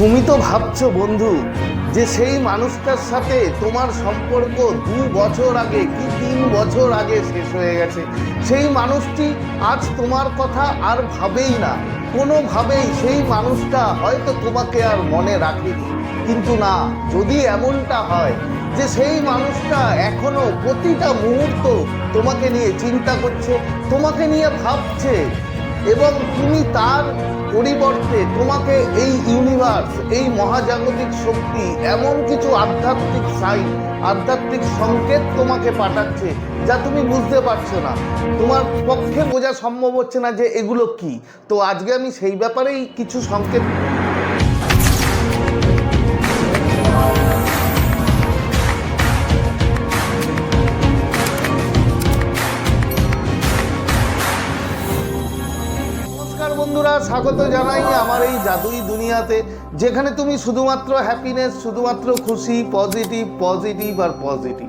তুমি তো ভাবছ, বন্ধু, যে সেই মানুষটার সাথে তোমার সম্পর্ক দু বছর আগে কি তিন বছর আগে শেষ হয়ে গেছে? সেই মানুষটি আজ তোমার কথা আর ভাবেই না। কোনোভাবেই সেই মানুষটা হয়তো তোমাকে আর মনে রাখেনি। কিন্তু না, যদি এমনটা হয় যে সেই মানুষটা এখনও প্রতিটা মুহূর্ত তোমাকে নিয়ে চিন্তা করছে, তোমাকে নিয়ে ভাবছে এবং তুমি তার পরিবর্তে তোমাকে এই ইউনিভার্স এই মহাজাগতিক শক্তি, এমন কিছু আধ্যাত্মিক সাইন আধ্যাত্মিক সংকেত তোমাকে পাঠাচ্ছে যা তুমি বুঝতে পারছ না। তোমার পক্ষে বোঝা সম্ভব হচ্ছে না যে এগুলো কি। তো আজকে আমি সেই ব্যাপারেই কিছু সংকেত বন্ধুরা, স্বাগত জানাই আমার এই জাদুই দুনিয়াতে, যেখানে তুমি শুধুমাত্র হ্যাপিনেস শুধুমাত্র খুশি পজিটিভ পজিটিভ আর পজিটিভ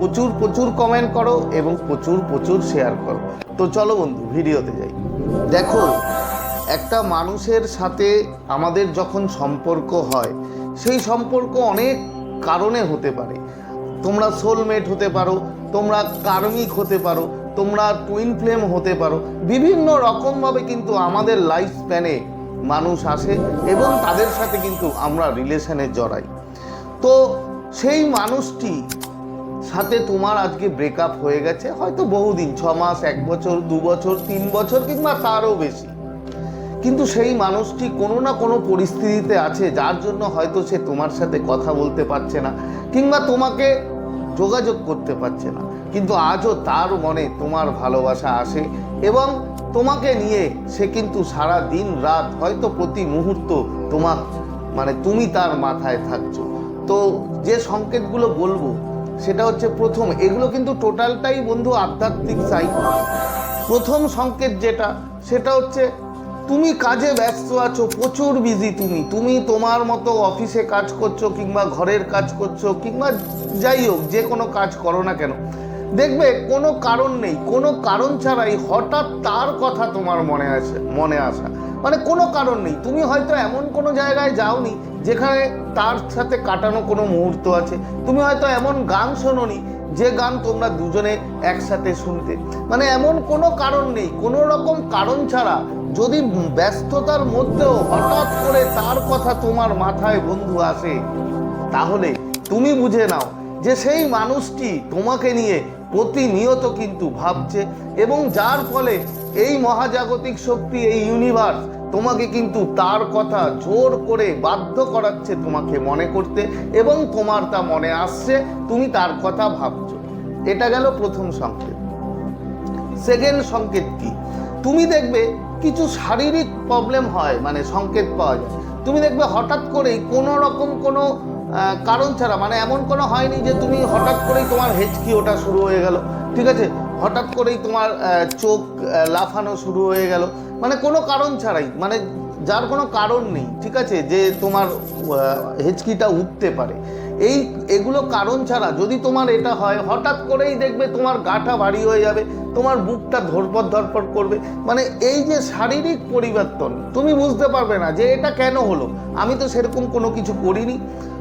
প্রচুর প্রচুর কমেন্ট করো এবং প্রচুর প্রচুর শেয়ার করো। তো চলো বন্ধু, ভিডিওতে যাই। দেখো, একটা মানুষের সাথে আমাদের যখন সম্পর্ক হয়, সেই সম্পর্ক অনেক কারণে হতে পারে। তোমরা সোলমেট হতে পারো, তোমরা কার্মিক হতে পারো, তোমরা টুইন ফ্লেম হতে পারো। বিভিন্ন রকমভাবে কিন্তু আমাদের লাইফ স্প্যানে মানুষ আসে এবং তাদের সাথে কিন্তু আমরা রিলেশনে জড়াই। তো সেই মানুষটি সাথে তোমার আজকে ব্রেকআপ হয়ে গেছে, হয়তো বহুদিন, ছ মাস, এক বছর, দু বছর, তিন বছর, কিংবা তারও বেশি। কিন্তু সেই মানুষটি কোনো না কোনো পরিস্থিতিতে আছে, যার জন্য হয়তো সে তোমার সাথে কথা বলতে পারছে না, কিংবা তোমাকে যোগাযোগ করতে পারছে না। কিন্তু আজও তার মনে তোমার ভালোবাসা আসে এবং তোমাকে নিয়ে সে কিন্তু সারা দিন রাত হয়তো প্রতি মুহূর্ত তোমার মানে তুমি তার মাথায় থাকছো। তো যে সংকেতগুলো বলব সেটা হচ্ছে প্রথম। এগুলো কিন্তু টোটালটাই বন্ধু আধ্যাত্মিক সাইন প্রথম সংকেত যেটা, সেটা হচ্ছে তুমি কাজে ব্যস্ত আছো, প্রচুর বিজি তুমি। তুমি তোমার মতো অফিসে কাজ করছ কিংবা ঘরের কাজ করছ কিংবা যাই হোক, যে কোনো কাজ করো না কেন। দেখবে কোনো কারণ নেই, কোনো কারণ ছাড়াই হঠাৎ তার কথা তোমার মনে আছে, মনে আসা। মানে কোনো কারণ নেই, তুমি হয়তো এমন কোনো জায়গায় যাওনি যেখানে তার সাথে কাটানো কোনো মুহূর্ত আছে। তুমি হয়তো এমন গান শোনোনি যে গান তোমরা দুজনে একসাথে শুনতে। মানে এমন কোনো কারণ নেই, কোনো রকম কারণ ছাড়া যদি ব্যস্ততার মধ্যেও হঠাৎ করে তার কথা তোমার মাথায় বন্ধু আসে, তাহলে তুমি বুঝে নাও যে সেই মানুষটি তোমাকে নিয়ে প্রতিনিয়ত কিন্তু ভাবছে এবং যার ফলে এই মহাজাগতিক শক্তি, এই ইউনিভার্স তোমাকে কিন্তু তার কথা জোর করে বাধ্য করাচ্ছে তোমাকে মনে করতে এবং তোমার তা মনে আসছে, তুমি তার কথা ভাবছ। এটা গেল প্রথম সংকেত। সেকেন্ড সংকেত কি? তুমি দেখবে কিছু শারীরিক প্রবলেম হয় মানে সংকেত পাওয়া যায়। তুমি দেখবে হঠাৎ করেই কোনো রকম কোনো কারণ ছাড়া মানে এমন কোনো হয়নি যে তুমি হঠাৎ করেই তোমার হেঁচকি ওটা শুরু হয়ে গেল। ঠিক আছে? হঠাৎ করেই তোমার চোখ লাফানো শুরু হয়ে গেল। মানে কোনো কারণ ছাড়াই মানে যার কোনো কারণ নেই, ঠিক আছে? যে তোমার হেঁচকিটা উঠতে পারে। এই, এগুলো কারণ ছাড়া যদি তোমার এটা হয়, হঠাৎ করেই দেখবে তোমার গাটা ভারী হয়ে যাবে, তোমার বুকটা ধরপড় ধরপড় করবে। মানে এই যে শারীরিক পরিবর্তন, তুমি বুঝতে পারবে না যে এটা কেন হলো। আমি তো সেরকম কোনো কিছু করিনি।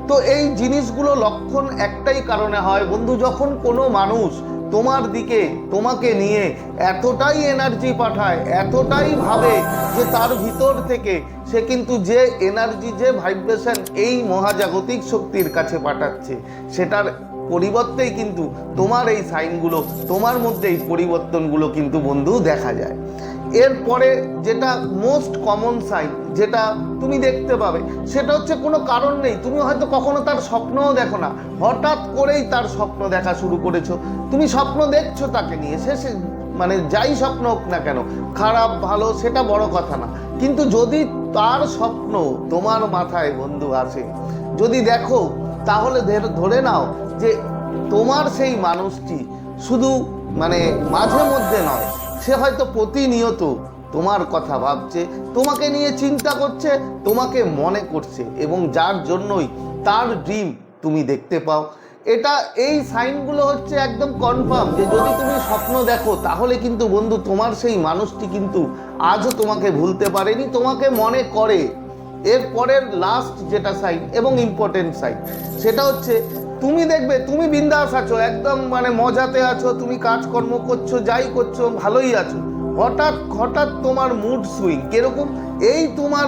তো এই জিনিসগুলো লক্ষণ একটাই কারণে হয়। বন্ধু, যখন কোনো মানুষ তোমার দিকে, তোমাকে নিয়ে এতটাই এনার্জি পাঠায়, এতটাই ভাবে যে তার ভিতর থেকে সে কিন্তু যে এনার্জি যে ভাইব্রেশন এই মহাজাগতিক শক্তির কাছে পাঠাচ্ছে, সেটার পরিবর্তেই কিন্তু তোমার এই সাইনগুলো তোমার মধ্যে এই পরিবর্তনগুলো কিন্তু বন্ধু দেখা যায়। এরপরে যেটা মোস্ট কমন সাইন যেটা তুমি দেখতে পাবে, সেটা হচ্ছে কোনো কারণ নেই। তুমি হয়তো কখনো তার স্বপ্নও দেখো না। হঠাৎ করেই তার স্বপ্ন দেখা শুরু করেছ। তুমি স্বপ্ন দেখছ তাকে নিয়ে। সে মানে যাই স্বপ্ন হোক না কেন, খারাপ, ভালো, সেটা বড় কথা না। কিন্তু যদি তার স্বপ্ন তোমার মাথায় বন্ধু আসে, যদি দেখো, তাহলে ধরে নাও যে তোমার সেই মানুষটি শুধু মানে মাঝে মধ্যে নয় সে হয়তো প্রতিনিয়ত তোমার কথা ভাবছে, তোমাকে নিয়ে চিন্তা করছে, তোমাকে মনে করছে এবং যার জন্যই তার ড্রিম তুমি দেখতে পাও। এটা এই সাইনগুলো হচ্ছে একদম কনফার্ম যে যদি তুমি স্বপ্ন দেখো, তাহলে কিন্তু বন্ধু তোমার সেই মানুষটি কিন্তু আজও তোমাকে ভুলতে পারেনি, তোমাকে মনে করে। এরপরের লাস্ট যেটা সাইন এবং ইম্পর্টেন্ট সাইন সেটা হচ্ছে তুমি দেখবে, তুমি বিন্দাস আছো, একদম মানে মজাতে আছো, তুমি কাজকর্ম করছ, যাই করছ, ভালোই আছো। হঠাৎ হঠাৎ তোমার মুড সুইং কীরকম? এই তোমার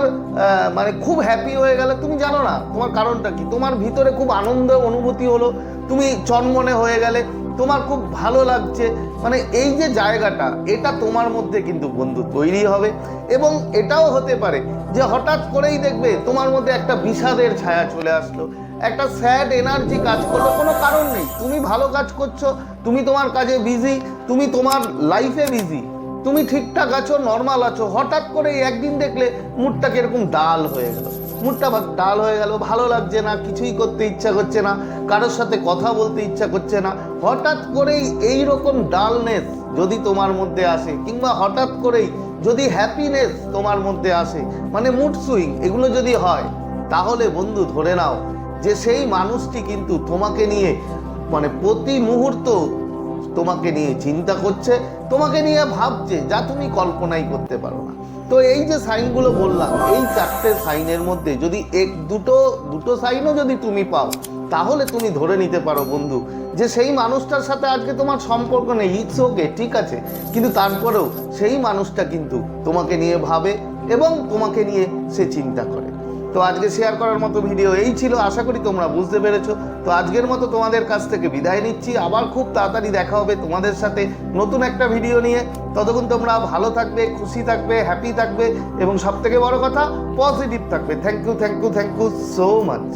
মানে খুব হ্যাপি হয়ে গেলে, তুমি জানো না, তোমার কারণটা কি? তোমার ভিতরে খুব আনন্দ, অনুভূতি হলো, তুমি চনমনে হয়ে গেলে, তোমার খুব ভালো লাগছে। মানে এই যে জায়গাটা, এটা তোমার মধ্যে কিন্তু বন্ধু তৈরি হবে। এবং এটাও হতে পারে যে হঠাৎ করেই দেখবে, তোমার মধ্যে একটা বিষাদের ছায়া চলে আসলো। একটা স্যাড এনার্জি কাজ করল, কোনো কারণ নেই। তুমি ভালো কাজ করছ, তুমি তোমার কাজে বিজি তুমি তোমার লাইফে বিজি তুমি ঠিকঠাক আছো নর্মাল আছো। হঠাৎ করে একদিন দেখলে মুডটা কীরকম ডাল হয়ে গেল। মুডটা ডাল হয়ে গেল, ভালো লাগছে না, কিছুই করতে ইচ্ছা করছে না, কারোর সাথে কথা বলতে ইচ্ছা করছে না। হঠাৎ করেই এই রকম ডালনেস যদি তোমার মধ্যে আসে, কিংবা হঠাৎ করেই যদি হ্যাপিনেস তোমার মধ্যে আসে মানে মুড সুইং এগুলো যদি হয়, তাহলে বন্ধু ধরে নাও যে সেই মানুষটি কিন্তু তোমাকে নিয়ে মানে প্রতি মুহূর্ত তোমাকে নিয়ে চিন্তা করছে, তোমাকে নিয়ে ভাবছে, যা তুমি কল্পনাই করতে পারো না। তো এই যে সাইনগুলো বললাম, এই চারটে সাইনের মধ্যে যদি এক, দুটো দুটো সাইনও যদি তুমি পাও, তাহলে তুমি ধরে নিতে পারো বন্ধু যে সেই মানুষটার সাথে আজকে তোমার সম্পর্ক নেই ইটস ওকে ঠিক আছে। কিন্তু তারপরেও সেই মানুষটা কিন্তু তোমাকে নিয়ে ভাবে এবং তোমাকে নিয়ে সে চিন্তা করে। তো আজকে শেয়ার করার মতো ভিডিও এই ছিল। আশা করি তোমরা বুঝতে পেরেছ। তো আজকের মতো তোমাদের কাছ থেকে বিদায় নিচ্ছি। আবার খুব তাড়াতাড়ি দেখা হবে তোমাদের সাথে নতুন একটা ভিডিও নিয়ে। ততক্ষণ তোমরা ভালো থাকবে, খুশি থাকবে হ্যাপি থাকবে এবং সবথেকে বড় কথা পজিটিভ থাকবে। Thank you thank you thank you so much